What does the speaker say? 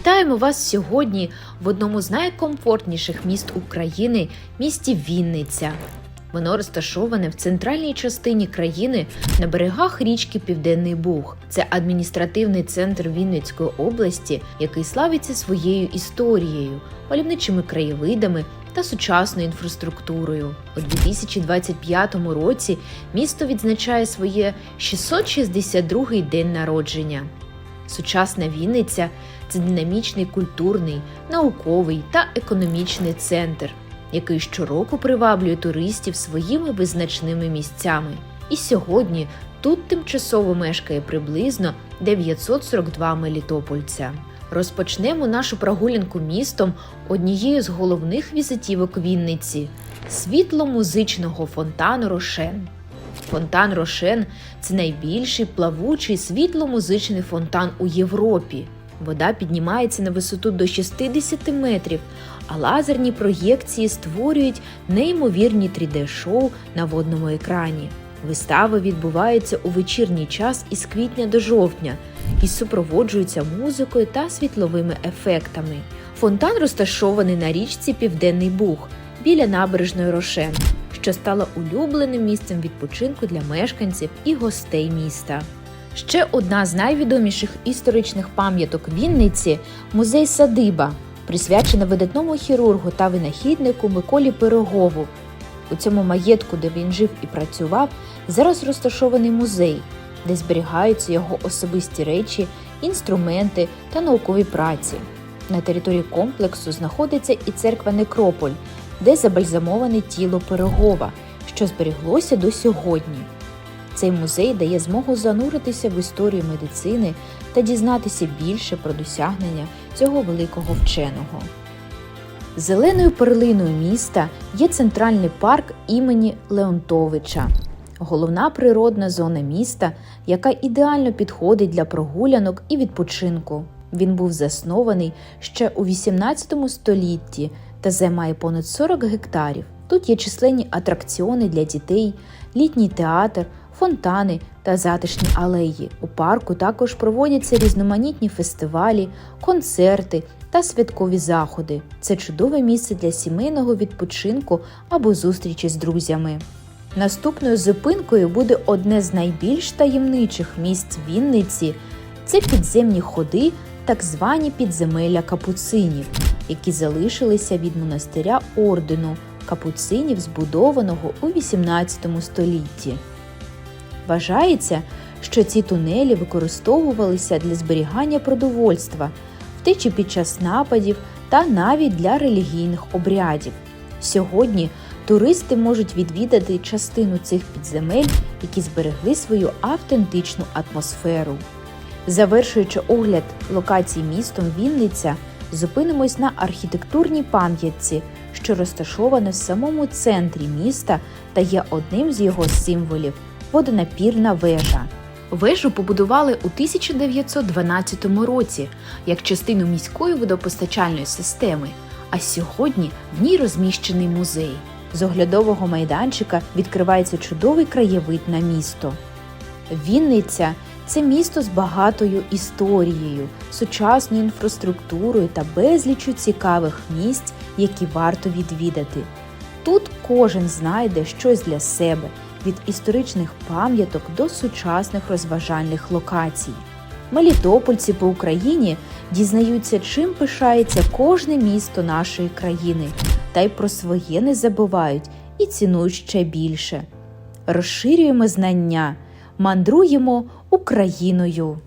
Вітаємо вас сьогодні в одному з найкомфортніших міст України місті Вінниця. Воно розташоване в центральній частині країни на берегах річки Південний Буг. Це адміністративний центр Вінницької області, який славиться своєю історією, мальовничими краєвидами та сучасною інфраструктурою. У 2025 році місто відзначає своє 662-й день народження. Сучасна Вінниця це динамічний культурний, науковий та економічний центр, який щороку приваблює туристів своїми визначними місцями. І сьогодні тут тимчасово мешкає приблизно 942 мелітопольця. Розпочнемо нашу прогулянку містом однією з головних візитівок Вінниці світло-музичного фонтану Рошен. Фонтан Рошен це найбільший плавучий світло-музичний фонтан у Європі. Вода піднімається на висоту до 60 метрів, а лазерні проєкції створюють неймовірні 3D-шоу на водному екрані. Вистави відбуваються у вечірній час із квітня до жовтня і супроводжуються музикою та світловими ефектами. Фонтан розташований на річці Південний Буг біля набережної Рошен, що стала улюбленим місцем відпочинку для мешканців і гостей міста. Ще одна з найвідоміших історичних пам'яток Вінниці музей Садиба, присвячена видатному хірургу та винахіднику Миколі Пирогову. У цьому маєтку, де він жив і працював, зараз розташований музей, де зберігаються його особисті речі, інструменти та наукові праці. На території комплексу знаходиться і церква Некрополь, де забальзамоване тіло Пирогова, що зберіглося до сьогодні. Цей музей дає змогу зануритися в історію медицини та дізнатися більше про досягнення цього великого вченого. Зеленою перлиною міста є центральний парк імені Леонтовича, головна природна зона міста, яка ідеально підходить для прогулянок і відпочинку. Він був заснований ще у 18 столітті та займає понад 40 гектарів. Тут є численні атракціони для дітей, літній театр, фонтани та затишні алеї. У парку також проводяться різноманітні фестивалі, концерти та святкові заходи. Це чудове місце для сімейного відпочинку або зустрічі з друзями. Наступною зупинкою буде одне з найбільш таємничих місць Вінниці це підземні ходи, так звані підземелля капуцинів, які залишилися від монастиря ордену капуцинів, збудованого у 18 столітті. Вважається, що ці тунелі використовувалися для зберігання продовольства, втечі під час нападів та навіть для релігійних обрядів. Сьогодні туристи можуть відвідати частину цих підземель, які зберегли свою автентичну атмосферу. Завершуючи огляд локацій містом Вінниця, зупинимось на архітектурній пам'ятці, що розташована в самому центрі міста та є одним з його символів водонапірна вежа. Вежу побудували у 1912 році як частину міської водопостачальної системи, а сьогодні в ній розміщений музей. З оглядового майданчика відкривається чудовий краєвид на місто. Вінниця це місто з багатою історією, сучасною інфраструктурою та безлічю цікавих місць, які варто відвідати. Тут кожен знайде щось для себе від історичних пам'яток до сучасних розважальних локацій. Мелітопольці по Україні дізнаються, чим пишається кожне місто нашої країни, та й про своє не забувають і цінують ще більше. Розширюємо знання, мандруємо Україною.